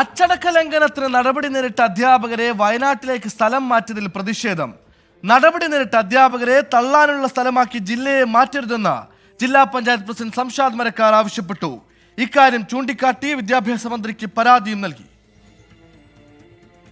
അച്ചടക്ക ലംഘനത്തിന് നടപടി നേരിട്ട അധ്യാപകരെ വയനാട്ടിലേക്ക് സ്ഥലം മാറ്റിയതിൽ പ്രതിഷേധം. നടപടി നേരിട്ട അധ്യാപകരെ തള്ളാനുള്ള സ്ഥലമാക്കി ജില്ലയെ മാറ്റരുതെന്ന് ജില്ലാ പഞ്ചായത്ത് പ്രസിഡന്റ് സംഷാദ് മരക്കാർ ആവശ്യപ്പെട്ടു. ഇക്കാര്യം ചൂണ്ടിക്കാട്ടി വിദ്യാഭ്യാസ മന്ത്രിക്ക് പരാതിയും നൽകി.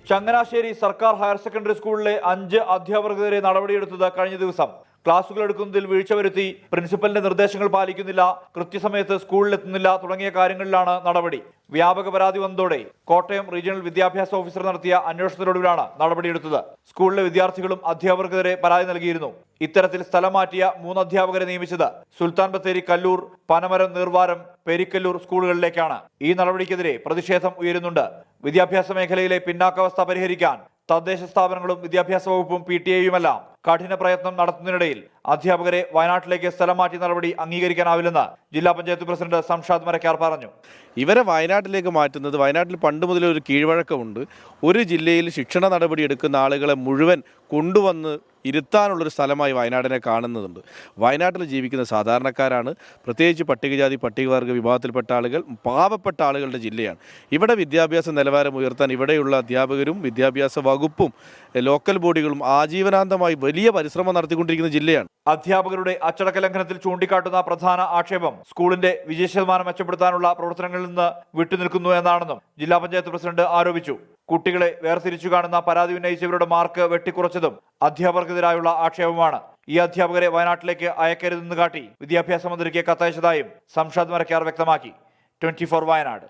ചങ്ങനാശ്ശേരി സർക്കാർ ഹയർ സെക്കൻഡറി സ്കൂളിലെ അഞ്ച് അധ്യാപകർക്കെതിരെ നടപടിയെടുത്തത് കഴിഞ്ഞ ദിവസം. ക്ലാസുകൾ എടുക്കുന്നതിൽ വീഴ്ച വരുത്തി പ്രിൻസിപ്പലിന്റെ നിർദ്ദേശങ്ങൾ പാലിക്കുന്നില്ല കൃത്യസമയത്ത് സ്കൂളിലെത്തുന്നില്ല തുടങ്ങിയ കാര്യങ്ങളിലാണ് നടപടി. വ്യാപക പരാതി വന്നതോടെ കോട്ടയം റീജിയണൽ വിദ്യാഭ്യാസ ഓഫീസർ നടത്തിയ അന്വേഷണത്തിനൊടുവിലാണ് നടപടിയെടുത്തത്. സ്കൂളിലെ വിദ്യാർത്ഥികളും അധ്യാപകർക്കെതിരെ പരാതി നൽകിയിരുന്നു. ഇത്തരത്തിൽ സ്ഥലം മാറ്റിയ മൂന്ന് അധ്യാപകരെ നിയമിച്ചത് സുൽത്താൻ ബത്തേരി കല്ലൂർ പനമരം നീർവാരം പെരിക്കല്ലൂർ സ്കൂളുകളിലേക്കാണ്. ഈ നടപടിക്കെതിരെ പ്രതിഷേധം ഉയരുന്നുണ്ട്. വിദ്യാഭ്യാസ മേഖലയിലെ പിന്നാക്കാവസ്ഥ പരിഹരിക്കാൻ തദ്ദേശ സ്ഥാപനങ്ങളും വിദ്യാഭ്യാസ വകുപ്പും പി ടി എയുമെല്ലാം കഠിന പ്രയത്നം നടത്തുന്നതിനിടയിൽ അധ്യാപകരെ വയനാട്ടിലേക്ക് സ്ഥലം മാറ്റി നടപടി അംഗീകരിക്കാനാവില്ലെന്ന് ജില്ലാ പഞ്ചായത്ത് പ്രസിഡന്റ് സംഷാദ് മരക്കാർ പറഞ്ഞു. ഇവരെ വയനാട്ടിലേക്ക് മാറ്റുന്നത് വയനാട്ടിൽ പണ്ട് മുതലേ ഒരു കീഴ്വഴക്കമുണ്ട്. ഒരു ജില്ലയിൽ ശിക്ഷണ നടപടി എടുക്കുന്ന ആളുകളെ മുഴുവൻ കൊണ്ടുവന്ന് ഇരുത്താനുള്ളൊരു സ്ഥലമായി വയനാടിനെ കാണുന്നതുണ്ട്. വയനാട്ടിൽ ജീവിക്കുന്ന സാധാരണക്കാരാണ്. പ്രത്യേകിച്ച് പട്ടികജാതി പട്ടികവർഗ വിഭാഗത്തിൽപ്പെട്ട ആളുകൾ പാവപ്പെട്ട ആളുകളുടെ ജില്ലയാണ്. ഇവിടെ വിദ്യാഭ്യാസ നിലവാരം ഉയർത്താൻ ഇവിടെയുള്ള അധ്യാപകരും വിദ്യാഭ്യാസ വകുപ്പും ലോക്കൽ ബോഡികളും ആജീവനാന്തമായി വലിയ പരിശ്രമം നടത്തിക്കൊണ്ടിരിക്കുന്ന ജില്ലയാണ്. അധ്യാപകരുടെ അച്ചടക്ക ലംഘനത്തിൽ ചൂണ്ടിക്കാട്ടുന്ന പ്രധാന ആക്ഷേപം സ്കൂളിന്റെ വിജയ ശതമാനം മെച്ചപ്പെടുത്താനുള്ള പ്രവർത്തനങ്ങളിൽ നിന്ന് വിട്ടുനിൽക്കുന്നു എന്നാണെന്നും ജില്ലാ പഞ്ചായത്ത് പ്രസിഡന്റ് ആരോപിച്ചു. കുട്ടികളെ വേർതിരിച്ചു കാണുന്ന പരാതി ഉന്നയിച്ചവരുടെ മാർക്ക് വെട്ടിക്കുറച്ചതും അധ്യാപകർക്കെതിരായുള്ള ആക്ഷേപമാണ് ഈ അധ്യാപകരെ വയനാട്ടിലേക്ക് അയക്കരുതെന്ന് കാട്ടി വിദ്യാഭ്യാസ മന്ത്രിക്ക് കത്തയച്ചതായും സംഷാദ് മരക്കാർ വ്യക്തമാക്കി. ട്വന്റി വയനാട്.